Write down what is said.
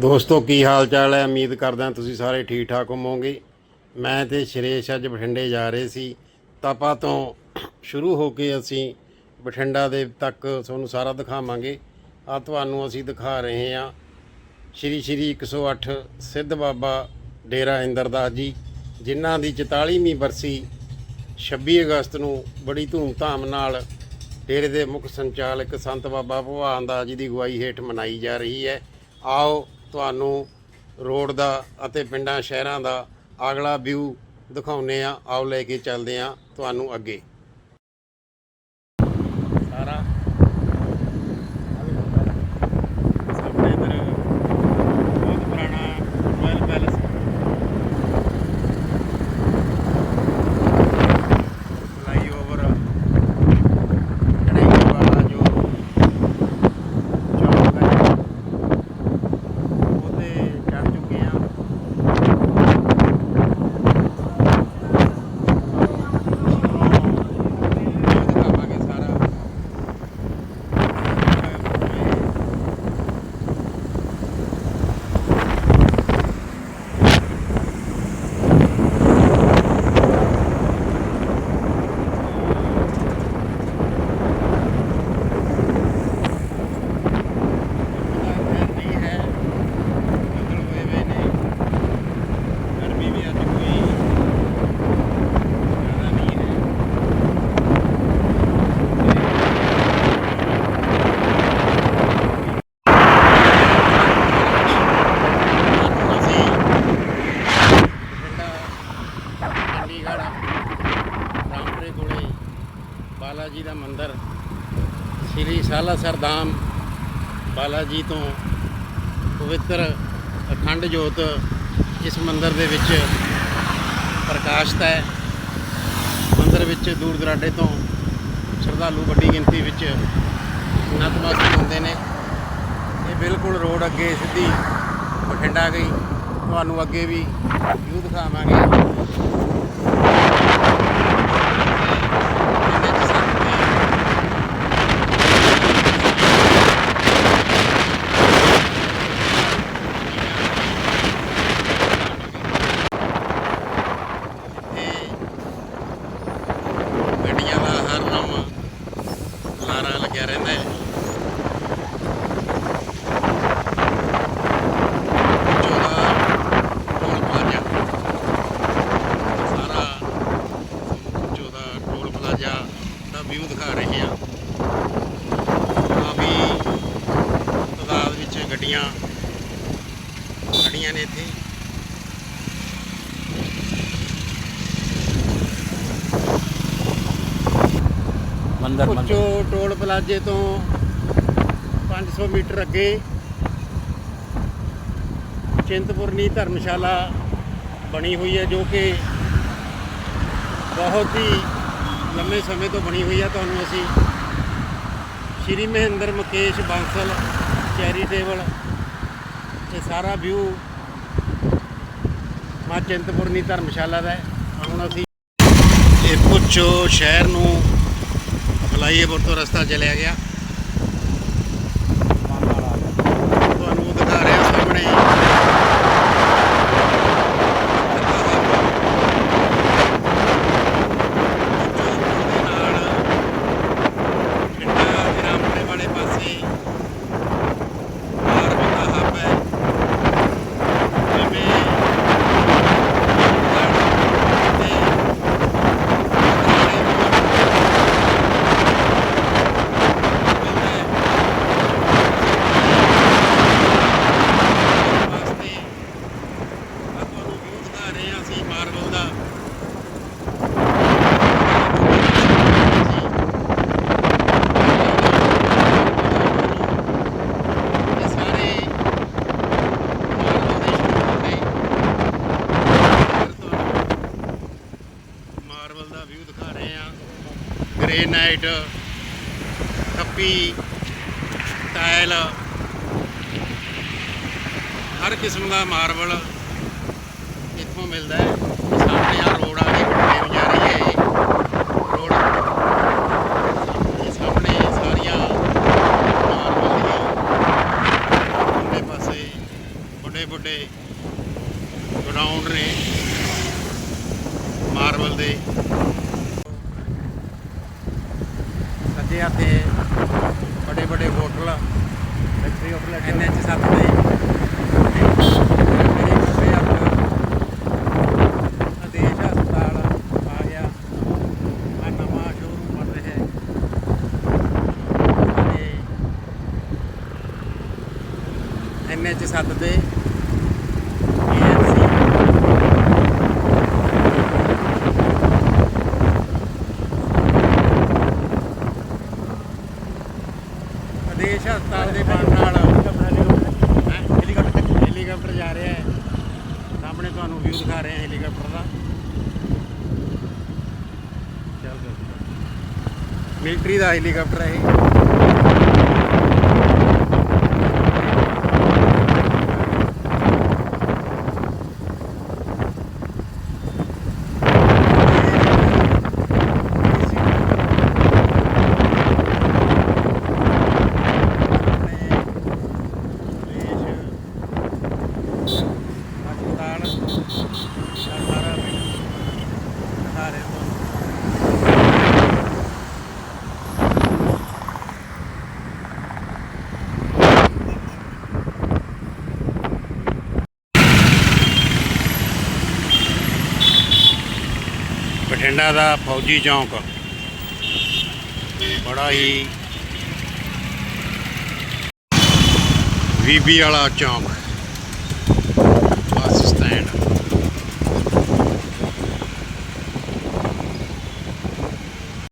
ਦੋਸਤੋ, ਕੀ ਹਾਲ ਚਾਲ ਹੈ? ਉਮੀਦ ਕਰਦਾ ਤੁਸੀਂ ਸਾਰੇ ਠੀਕ ਠਾਕ ਹੋਵੋਗੇ। ਮੈਂ ਤੇ ਸ਼੍ਰੇਸ਼ ਅੱਜ ਬਠਿੰਡੇ ਜਾ ਰਹੇ ਸੀ। ਤਪਾ ਤੋਂ ਸ਼ੁਰੂ ਹੋ ਕੇ ਅਸੀਂ ਬਠਿੰਡਾ ਦੇ ਤੱਕ ਤੁਹਾਨੂੰ ਸਾਰਾ ਦਿਖਾਵਾਂਗੇ। ਆ ਤੁਹਾਨੂੰ ਅਸੀਂ ਦਿਖਾ ਰਹੇ ਹਾਂ ਸ਼੍ਰੀ ਸ਼੍ਰੀ 108 ਸਿੱਧ ਬਾਬਾ ਡੇਰਾ ਇੰਦਰਦਾਸ ਜੀ, ਜਿਨ੍ਹਾਂ ਦੀ 44ਵੀਂ ਬਰਸੀ 26 ਅਗਸਤ ਨੂੰ ਬੜੀ ਧੂਮਧਾਮ ਨਾਲ ਡੇਰੇ ਦੇ ਮੁੱਖ ਸੰਚਾਲਕ ਸੰਤ ਬਾਬਾ ਭਗਵਾਨ ਦਾਸ ਜੀ ਦੀ ਅਗਵਾਈ ਹੇਠ ਮਨਾਈ ਜਾ ਰਹੀ ਹੈ। ਆਓ ਤੁਹਾਨੂੰ ਰੋਡ ਦਾ ਅਤੇ ਪਿੰਡਾਂ, ਸ਼ਹਿਰਾਂ ਦਾ ਅਗਲਾ ਵਿਊ ਦਿਖਾਉਨੇ ਆ ਆਓ ਲੈ ਕੇ ਚੱਲਦੇ ਆ ਤੁਹਾਨੂੰ ਅੱਗੇ ਸਾਰਾ ਸਾਹਮਣੇ ਇਧਰ ਬਹੁਤ ਪੁਰਾਣਾ ਰੋਇਲ ਪੈਲਸ ਫਲਾਈਓਵਰ ਕੜਾਈ ਵਾਲਾ ਜੋ ਚੌਕ ਹੈ ਉਹਤੇ ਚੜ ਚੁੱਕੇ ਆ ਦਿਖਾਵਾਂਗੇ ਸਾਰਾ ਗਰਮੀ ਹੈ ਬੱਦਲ ਹੋਏ ਹੋਏ ਨੇ ਗਰਮੀ ਵੀ ਅੱਜ ਕੋਈ ਜ਼ਿਆਦਾ ਨਹੀਂ ਹੈ ਅਸੀਂ ਬਠਿੰਡਾ ਚੰਡੀਗੜ੍ਹ ਰਾਮਪੁਰੇ ਕੋਲੇ ਬਾਲਾ ਜੀ ਦਾ ਮੰਦਿਰ ਸ੍ਰੀ ਸਾਲਾਸਰ ਧਾਮ ਬਾਲਾ ਜੀ ਤੋਂ ਪਵਿੱਤਰ ਅਖੰਡ ਜੋਤ ਇਸ ਮੰਦਰ ਦੇ ਵਿੱਚ ਪ੍ਰਕਾਸ਼ਤ ਹੈ। ਮੰਦਰ ਵਿੱਚ ਦੂਰ ਦਰਾਡੇ ਤੋਂ ਸ਼ਰਧਾਲੂ ਵੱਡੀ ਗਿਣਤੀ ਵਿੱਚ ਨਤਮਸਤਕ ਹੁੰਦੇ ਨੇ। ਇਹ ਬਿਲਕੁਲ ਰੋਡ ਅੱਗੇ ਸਿੱਧੀ ਬਠਿੰਡਾ ਗਈ। ਤੁਹਾਨੂੰ ਅੱਗੇ ਵੀ ਵਿਊ ਦਿਖਾਵਾਂਗੇ ਇਹਦੇ 'ਚ ਸਾਹਮਣੇ ਇੱਥੇ ਗੱਡੀਆਂ ਦਾ ਹਰ ਨਮ ਲਾਰਾ ਲੱਗਿਆ ਰਹਿੰਦਾ ਹੈ ਚੌਦਾਂ ਟੋਲ ਪਲਾਜ਼ਾ ਸਾਰਾ ਚੌਦਾਂ ਟੋਲ ਪਲਾਜ਼ਾ ਦਾ ਵਿਊ ਦਿਖਾ ਰਹੇ ਹਾਂ ਕਾਫੀ ਤਾਦਾਦ ਵਿੱਚ ਗੱਡੀਆਂ ਖੜੀਆਂ ਨੇ ਇੱਥੇ। ਮੰਦਰ ਮੰਦਰ। ਟੋਲ ਪਲਾਜ਼ੇ ਤੋਂ 500 ਮੀਟਰ ਅੱਗੇ ਚਿੰਤਪੁਰਨੀ ਧਰਮਸ਼ਾਲਾ ਬਣੀ ਹੋਈ ਹੈ ਜੋ ਕਿ ਬਹੁਤ ਹੀ ਲੰਮੇ ਸਮੇਂ ਤੋਂ ਬਣੀ ਹੋਈ ਹੈ। ਤੁਹਾਨੂੰ ਅਸੀਂ ਸ਼੍ਰੀ ਮਹਿੰਦਰ ਮੁਕੇਸ਼ ਬਾਂਸਲ ਚੈਰੀਟੇਬਲ ਇਹ ਸਾਰਾ ਵਿਊ ਮਾ ਚਿੰਤਪੁਰਨੀ ਧਰਮਸ਼ਾਲਾ ਦਾ ਹੈ। ਹੁਣ ਅਸੀਂ ਇਹ ਪੁੱਛੋ, ਸ਼ਹਿਰ ਨੂੰ ਫਲਾਈਓਵਰ ਤੋਂ ਰਸਤਾ ਚਲਿਆ ਗਿਆ ਤੁਹਾਨੂੰ ਦਿਖਾ ਰਿਹਾ ਸਾਹਮਣੇ ਦੇ ਨਾਲ ਪਿੰਡਾਂ ਦੇ ਰਾਮਪੁਰੇ ਵਾਲੇ ਪਾਸੇ ਬਾਹਰ ਬੰਦਾ ਹੱਬ ਹੈ ਜਿਵੇਂ ਤੇ ਵਾਸਤੇ ਆ ਤੁਹਾਨੂੰ ਵਿਊ ਦਿਖਾ ਰਹੇ ਹਾਂ ਦਾ ਸਾਰੇ ਮਾਰਬਲ ਮਾਰਬਲ ਦਾ ਵਿਊ ਦਿਖਾ ਰਹੇ ਹਾਂ। Granite ਕੱਪੀ tile. ਹਰ ਕਿਸਮ ਦਾ ਮਾਰਬਲ ਇੱਥੋਂ ਮਿਲਦਾ ਹੈ। ਇਹ ਸਾਹਮਣੇ ਆ ਰੋਡ ਆ ਕੇ ਬਠਿੰਡੇ ਜਾ ਰਹੀ ਹੈ ਰੋਡ ਇਹ ਸਾਹਮਣੇ ਸਾਰੀਆਂ ਮਾਰਬਲ ਦੀਆਂ ਦੋਨੇ ਪਾਸੇ ਵੱਡੇ ਵੱਡੇ ਗਰਾਊਂਡ ਨੇ ਮਾਰਬਲ ਦੇ। ਸੱਜੇ ਹੱਥੇ ਵੱਡੇ ਵੱਡੇ ਹੋਟਲ ਫੈਕਟਰੀ ਹੋਟਲ ਐਨਐਚ 7 ਤੇ ਮੇਰੇ ਖੱਬੇ ਹੱਥ ਆਦੇਸ਼ ਹਸਪਤਾਲ ਆ ਗਿਆ ਆ ਨਵਾਂ ਸ਼ੋਰੂਮ ਬਣ ਰਿਹਾ ਹੈ ਤੇ ਐਨਐਚ 7 ਤੇ। ਏਐਨਸੀ ਆਦੇਸ਼ ਹਸਪਤਾਲ ਦੇ ਬਣ ਨਾਲ ਹੈਂ? ਹੈਲੀਕਾਪਟਰ ਜਾ ਰਿਹਾ ਹੈ। ਸਾਹਮਣੇ ਤੁਹਾਨੂੰ ਵਿਊ ਦਿਖਾ ਰਹੇ ਹਾਂ ਹੈਲੀਕਾਪਟਰ ਦਾ। ਚੱਲ ਮਿਲਟਰੀ ਦਾ ਹੈਲੀਕਾਪਟਰ ਹੈ ਇਹ ਹਸਪਤਾਲ ਦਾ ਸਾਰਾ ਸਾਰੇ ਤੋਂ ਬਠਿੰਡਾ ਦਾ ਫੌਜੀ ਚੌਂਕ। ਬੜਾ ਹੀ ਵੀਬੀ ਵਾਲਾ ਚੌਂਕ। Bus stand.